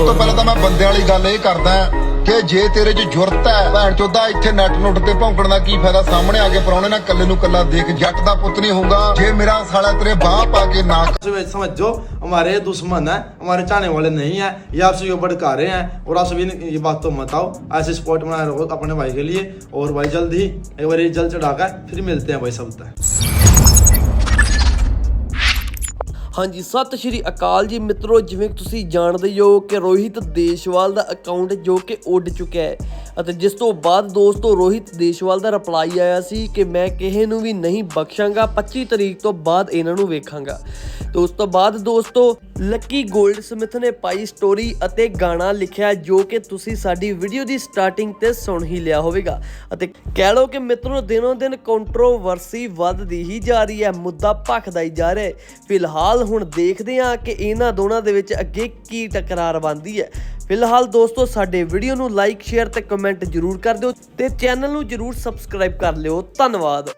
ਸਭ ਤੋਂ ਪਹਿਲਾਂ ਤਾਂ ਮੈਂ ਬੰਦੇ ਵਾਲੀ ਗੱਲ ਇਹ ਕਰਦਾ ਕਿ ਜੇ ਤੇਰੇ 'ਚ ਜੁਰਤ ਹੈ ਭੈਣ ਚੋਦਾ ਇੱਥੇ ਨੈਟ ਨੁੱਟ ਤੇ ਭੌਂਕਣ ਦਾ ਕੀ ਫਾਇਦਾ ਸਾਹਮਣੇ ਆ ਕੇ ਪਰੌਣੇ ਨਾਲ ਕੱਲੇ ਨੂੰ ਕੱਲਾ ਦੇਖ ਜੱਟ ਦਾ ਪੁੱਤ ਨਹੀਂ ਹੋਊਗਾ ਜੇ ਮੇਰਾ ਸਾਲਾ ਤੇਰੇ ਬਾਹ ਪਾ ਕੇ ਨਾ समझ समझो हमारे दुश्मन है हमारे चाहने वाले नहीं है ये आपसे ये भड़का रहे हैं और आप सभी ने ये बात तो मत आओ ऐसे स्पॉट बना रहे हो अपने भाई के लिए और भाई जल्द ही एक बार ये जल चढ़ाकर फिर मिलते हैं भाई सब तक ਹਾਂਜੀ, ਸਤਿ ਸ਼੍ਰੀ ਅਕਾਲ ਜੀ ਮਿੱਤਰੋ, ਜਿਵੇਂ ਤੁਸੀਂ ਜਾਣਦੇ ਹੋ ਕਿ ਰੋਹਿਤ ਦੇਸ਼ਵਾਲ ਦਾ ਅਕਾਊਂਟ ਜੋ ਕਿ ਉੱਡ ਚੁੱਕਿਆ ਹੈ। ਅਤੇ ਜਿਸ ਤੋਂ ਬਾਅਦ ਦੋਸਤੋ, ਰੋਹਿਤ ਦੇਸ਼ਵਾਲ ਦਾ ਰਿਪਲਾਈ ਆਇਆ ਸੀ ਕਿ ਮੈਂ ਕਿਸੇ ਨੂੰ ਵੀ ਨਹੀਂ ਬਖਸ਼ਾਂਗਾ 25 ਤਰੀਕ ਤੋਂ ਬਾਅਦ ਇਹਨਾਂ ਨੂੰ ਵੇਖਾਂਗਾ। ਤੇ ਉਸ ਤੋਂ ਬਾਅਦ ਦੋਸਤੋ ਲੱਕੀ ਗੋਲਡ ਸਮਿਥ ਨੇ ਪਾਈ ਸਟੋਰੀ ਅਤੇ ਗਾਣਾ ਲਿਖਿਆ ਜੋ ਕਿ ਤੁਸੀਂ ਸਾਡੀ ਵੀਡੀਓ ਦੀ ਸਟਾਰਟਿੰਗ ਤੇ ਸੁਣ ਹੀ ਲਿਆ ਹੋਵੇਗਾ। ਅਤੇ ਕਹਿ ਲਓ ਕਿ ਮਿੱਤਰੋ, ਦਿਨੋਂ ਦਿਨ ਕੰਟਰੋਵਰਸੀ ਵੱਧਦੀ ਹੀ ਜਾ ਰਹੀ ਹੈ, ਮੁੱਦਾ ਭਖਦਾ ਹੀ ਜਾ ਰਿਹਾ ਹੈ। ਫਿਲਹਾਲ ਹੁਣ ਦੇਖਦੇ ਹਾਂ ਕਿ ਇਹਨਾਂ ਦੋਨਾਂ ਦੇ ਵਿੱਚ ਅੱਗੇ ਕੀ ਟਕਰਾਰ ਬਣਦੀ ਹੈ। ਫਿਲਹਾਲ ਦੋਸਤੋ, ਸਾਡੇ ਵੀਡੀਓ ਨੂੰ ਲਾਈਕ ਸ਼ੇਅਰ ਤੇ ਕਮੈਂਟ ਜਰੂਰ ਕਰ ਦਿਓ ਤੇ ਚੈਨਲ ਨੂੰ ਜਰੂਰ ਸਬਸਕ੍ਰਾਈਬ ਕਰ ਲਿਓ। ਧੰਨਵਾਦ।